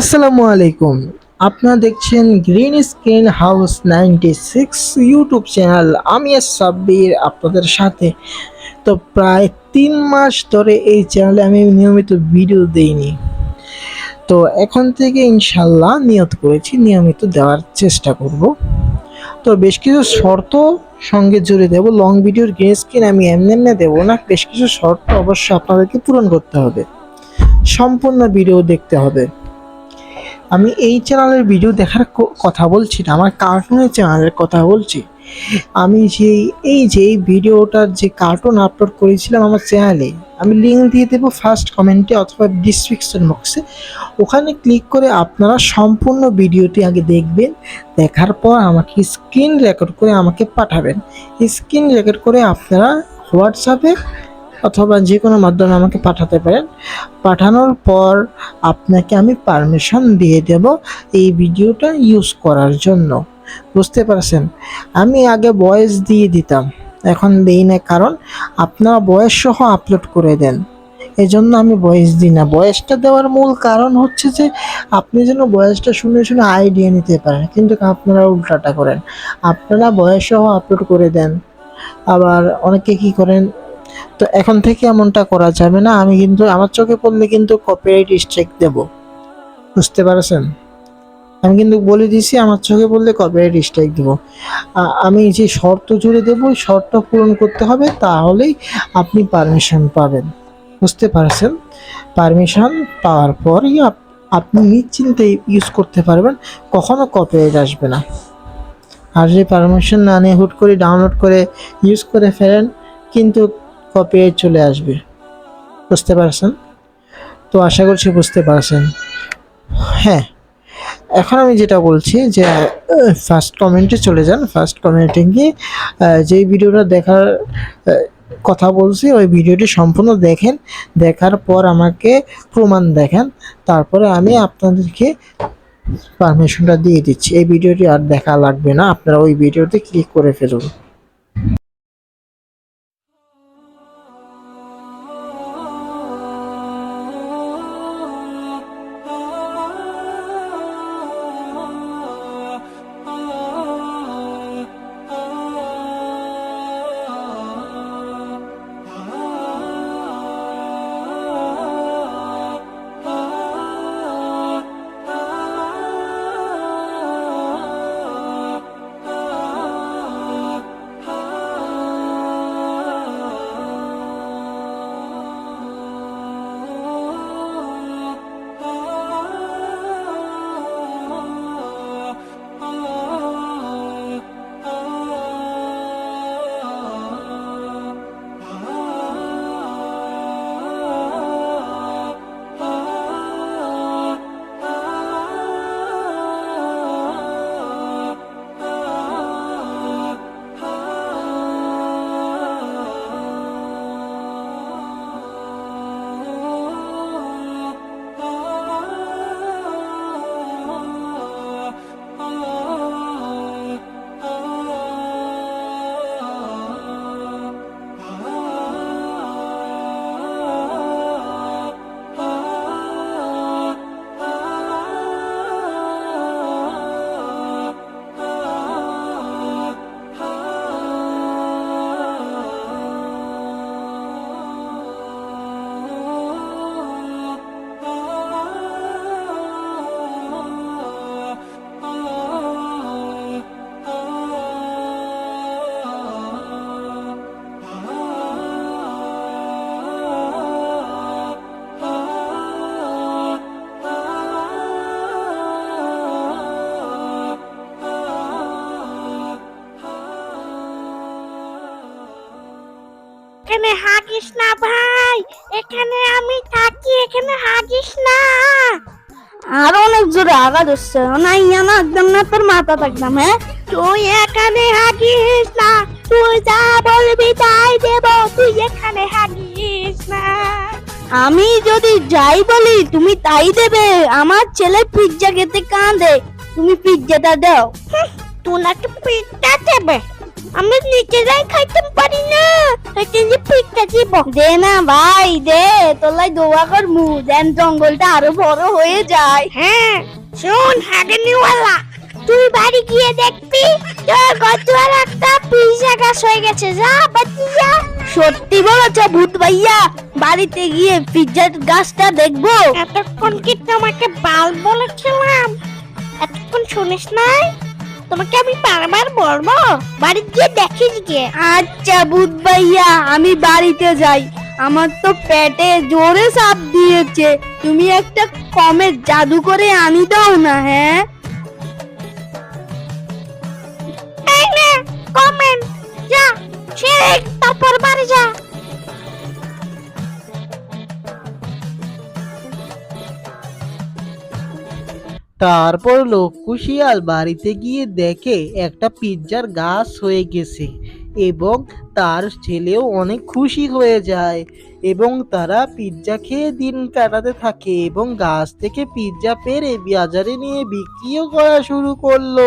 আসসালামু আলাইকুম। আপনারা দেখছেন green screen house ninety six YouTube channel আমি সাব্বির আপনাদের সাথে। তো প্রায় তিন মাস ধরে এই চ্যানেলে আমি নিয়মিত ভিডিও দেইনি। তো এখন থেকে ইনশাল্লাহ নিয়ত করেছি, নিয়মিত দেওয়ার চেষ্টা করব। তো বেশ কিছু শর্ত সঙ্গে জুড়ে দেবো। লং ভিডিওর গ্রিন স্ক্রিন আমি এমনি এমনি দেবো না। বেশ কিছু শর্ত অবশ্যই আপনাদেরকে পূরণ করতে হবে। সম্পূর্ণ ভিডিও দেখতে হবে। আমি এই চ্যানেলের ভিডিও দেখার কথা বলছি না, আমার কার্টুনের চ্যানেলের কথা বলছি। আমি যে এই যে এই ভিডিওটার যে কার্টুন আপলোড করেছিলাম আমার চ্যানেলে আমি লিঙ্ক দিয়ে দেবো ফার্স্ট কমেন্টে অথবা ডিসক্রিপশন বক্সে ওখানে ক্লিক করে আপনারা সম্পূর্ণ ভিডিওটি আগে দেখবেন, দেখার পর আমাকে স্ক্রিন রেকর্ড করে আমাকে পাঠাবেন। স্ক্রিন রেকর্ড করে আপনারা হোয়াটসঅ্যাপে অথবা যে কোনো মাধ্যমে আমাকে পাঠাতে পারেন। পাঠানোর পর আপনাকে আমি পারমিশন দিয়ে দেব এই ভিডিওটা ইউজ করার জন্য। বুঝতে পারছেন? আমি আগে ভয়েস দিয়ে দিতাম। এখন দেই না কারণ আপনারা বয়স সহ আপলোড করে দেন। এই জন্য আমি ভয়েস দিই না। বয়সটা দেওয়ার মূল কারণ হচ্ছে যে আপনি যেন বয়সটা শুনে শুনে আইডিয়া নিতে পারেন। কিন্তু আপনারা উল্টাটা করেন। আপনারা বয়স সহ আপলোড করে দেন। আবার অনেকে কি করেন? তো এখন থেকে এমনটা করা যাবে না। আমি কিন্তু, আমার চোখে পড়লে কিন্তু কপিরাইট স্ট্রাইক দেব। বুঝতে পারছেন? আমি কিন্তু বলে দিয়েছি, আমার চোখে পড়লে কপিরাইট স্ট্রাইক দেব। আমি যে শর্ত জুড়ে দেবো শর্ত পূরণ করতে হবে, তাহলেই আপনি পারমিশন পাবেন। বুঝতে পারছেন? পারমিশন পাওয়ার পরই আপনি নিশ্চিন্তে ইউজ করতে পারবেন, কখনো কপিরাইট আসবে না। আর যে পারমিশন না নিয়ে হুট করে ডাউনলোড করে ইউজ করে ফেলেন, কিন্তু কপিরাইট চলে আসবে। বুঝতে পারছেন? তো আশা করছি বুঝতে পারছেন। হ্যাঁ এখন আমি যেটা বলছি যে ফার্স্ট কমেন্টে চলে যান। ফার্স্ট কমেন্টে গিয়ে যেই ভিডিওটা দেখার কথা বলছি, ওই ভিডিওটি সম্পূর্ণ দেখেন। দেখার পর আমাকে প্রমাণ দেখেন। তারপরে আমি আপনাদেরকে পারমিশনটা দিয়ে দিচ্ছি। এই ভিডিওটি আর দেখা লাগবে না। আপনারা ওই ভিডিওতে ক্লিক করে ফেলুন। এখানে হাগিস না ভাই। এখানে আমি থাকি এখানে হাগিস না। আর অনেক জোরে আঘাত হচ্ছে না ইয়া না একদম না তোর মাথা থাকতাম হ্যাঁ? তুই এখানে হাগিস না তুই যা বলবি তাই দেব তুই এখানে হাগিস না। আমি যদি যাই বলি তুমি তাই দেবে। আমার ছেলে পিৎজা খেতে কাঁদে। তুমি পিৎজাটা দাও। তুই নাকি পিঠটা দেবে। আমরা নিজেরাই খাইতে পারি না তাকে যে পিঠটা দিব দে না ভাই দে তোলাই দোয়া কর মু দেন জঙ্গলটা আরও বড় হয়ে যায় হ্যাঁ শোন হাগেনিওয়ালা তুই বাড়ি গিয়ে দেখবি তোর গতুয়ার একটা পিজা গাছ হয়ে গেছে যা যা সত্যি বলেছ ভূত ভাইয়া বাড়িতে গিয়ে পিজ্জার গাছটা দেখব এতক্ষণ কি তোমাকে বাল বলেছিলাম এতক্ষণ শুনিস নাই তোমাকে আমি বারবার বলব বাড়ি গিয়ে দেখিস গিয়ে আচ্ছা বুধ ভাইয়া আমি বাড়িতে যাই। আমার তো পেটে জোরে সাপ দিয়েছে। তুমি একটা কমের জাদু করে আনি দাও না হ্যাঁ? কমেন্ট যা ছেড়ে তারপর বাড়ি যা। তারপর লোক কুশিয়াল বাড়িতে গিয়ে দেখে একটা পিৎজার গাছ হয়ে গেছে এবং তার ছেলেও অনেক খুশি হয়ে যায় এবং তারা পিৎজা খেয়ে দিন কাটাতে থাকে এবং গাছ থেকে পিৎজা পেরে বাজারে নিয়ে বিক্রিও করা শুরু করল।